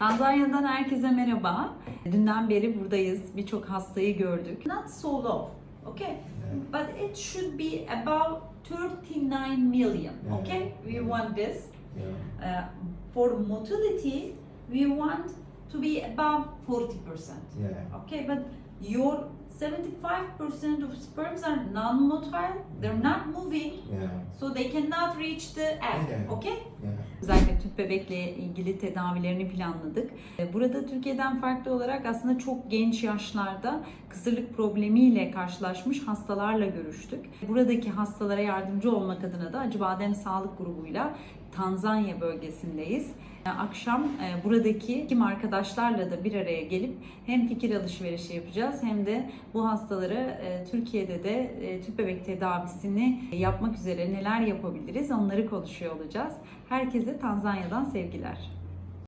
Tanzanya'dan herkese merhaba. Dünden beri buradayız. Birçok hastayı gördük. Not so low, okay? But it should be about 39 million, okay? We want this. Yeah. Uh, for motility, we want to be above 40%. Yeah. Okay, but your 75% of sperms are non-motile, they're not moving, Yeah. so they cannot reach the egg. Yeah. Okay? Yeah. Özellikle tüp bebekle ilgili tedavilerini planladık. E, Burada Türkiye'den farklı olarak aslında çok genç yaşlarda kısırlık problemiyle karşılaşmış hastalarla görüştük. Buradaki hastalara yardımcı olmak adına da Acıbadem Sağlık Grubu'yla Tanzanya bölgesindeyiz. E, Akşam e, buradaki kim arkadaşlarla da bir araya gelip hem fikir alışverişi yapacağız hem de bu hastalara e, Türkiye'de de e, tüp bebek tedavisini yapmak üzere neler yapabiliriz onları konuşuyor olacağız. Herkese Tanzanya'dan sevgiler.